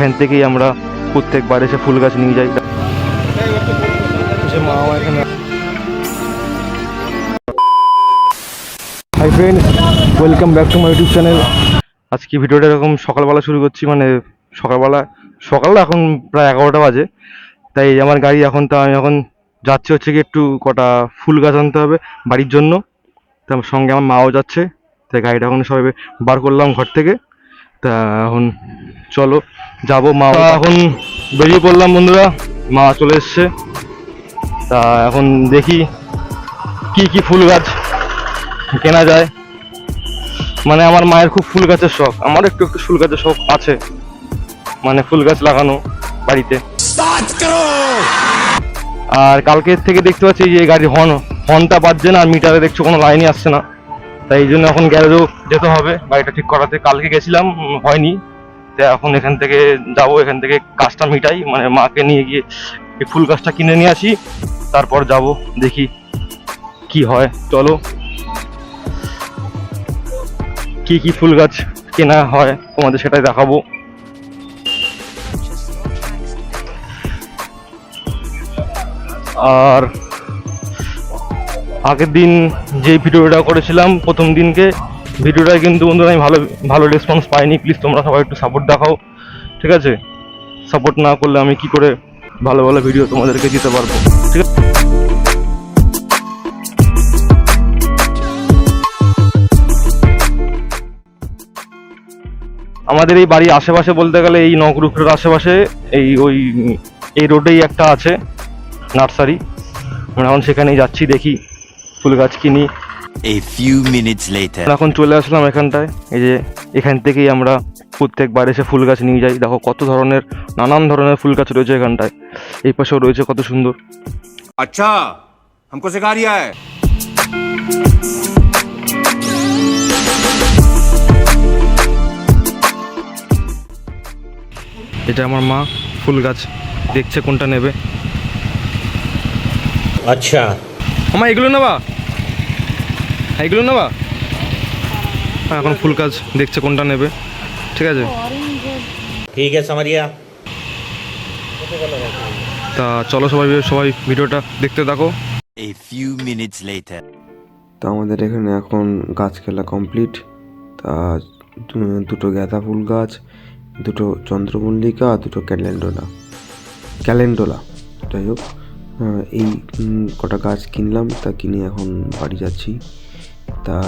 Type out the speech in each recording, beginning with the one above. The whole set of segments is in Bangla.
এখান থেকেই আমরা প্রত্যেকবার এসে ফুল গাছ নিয়ে যাই। Hi friends welcome back to my YouTube channel আজকে ভিডিওটা এরকম সকালবেলা শুরু করছি মানে সকালবেলা সকাল এখন প্রায় এগারোটা বাজে। তাই আমার গাড়ি এখন তো আমি এখন যাচ্ছি হচ্ছে কি একটু কটা ফুল গাছ আনতে হবে বাড়ির জন্য। তার সঙ্গে আমার মাও যাচ্ছে তাই গাড়িটা এখন সবাই বার করলাম ঘর থেকে। তা এখন চলো, যাব। মা এখন বেরিয়ে পড়লাম বন্ধুরা। মা চলে এসছে। তা এখন দেখি কি কি ফুল গাছ কেনা যায়। মানে আমার মায়ের খুব ফুল গাছের শখ। আমার একটু একটু ফুল গাছের শখ আছে। মানে ফুল গাছ লাগানো বাড়িতে। আর কালকের থেকে দেখতে পাচ্ছি যে গাড়ির হর্ন হর্নটা বাজছে না, আর মিটারে দেখছ কোনো লাইনই আসছে না। তাই এই জন্য এখন গ্যারেজও যেতে হবে। গাড়িটা ঠিক করাতে কালকে গেছিলাম হয়নি। তো এখন এখান থেকে যাব, এখান থেকে কাজটা মিটাই মানে মাকে নিয়ে গিয়ে এই ফুল গাছটা কিনে নিয়ে আসি, তারপর যাব, দেখি কি হয়। চলো। কি কি ফুল গাছ কেনা হয়, তোমাদের সেটাই দেখাবো। আর আগের দিন যে ভিডিওটা করেছিলাম, প্রথম দিনকে ভিডিওটায় কিন্তু বন্ধুরা আমি ভালো ভালো রেসপন্স পাইনি। প্লিজ তোমরা সবাই একটু সাপোর্ট দেখাও, ঠিক আছে? সাপোর্ট না করলে আমি কি করে ভালো ভালো ভিডিও তোমাদেরকে দিতে পারব? ঠিক আছে? আমাদের এই বাড়ির আশেপাশে বলতে গেলে এই নগরুখের আশেপাশে, এই ওই, এই রোডেই একটা আছে, নার্সারি। আমরা এখন সেখানেই যাচ্ছি, দেখি ফুল গাছ কিনি A few minutes later. এখন চলে আসলাম এখানটায় এই যে এখান থেকেই আমরা প্রত্যেকবার এসে ফুল গাছ নিয়ে যাই দেখো কত ধরনের নানান ধরনের ফুল গাছ রয়েছে এখানটায় এই পাশেও রয়েছে কত সুন্দর अच्छा हमको सिखा रिया है এটা আমার মা ফুল গাছ দেখছে কোনটা নেবে अच्छा আমার এগুলো নেবা হ্যাঁ, এইগুলো নেবা? হ্যাঁ এখন ফুল কাজ দেখছে কোনটা নেবে। ঠিক আছে? ঠিক আছে মারিয়া। তা চলো সবাই সবাই ভিডিওটা দেখতে থাকো। এ ফিউ মিনিটস লেটার তো আমাদের এখানে এখন গাছ খেলা কমপ্লিট তা দুটো গাঁদা ফুল গাছ দুটো চন্দ্রমল্লিকা দুটো ক্যালেন্ডোলা। ক্যালেন্ডোলা যাই হোক এই কটা গাছ কিনলাম তা কিনে এখন বাড়ি যাচ্ছি। তা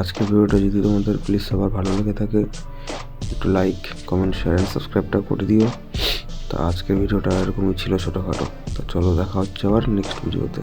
আজকের ভিডিওটা যদি তোমাদের প্লিজ সবার ভালো লেগে থাকে, একটু লাইক কমেন্ট শেয়ার অ্যান্ড সাবস্ক্রাইবটা করে দিও। তা আজকের ভিডিওটা এরকমই ছিল ছোটোখাটো। তো চলো দেখা হচ্ছে আবার নেক্সট ভিডিওতে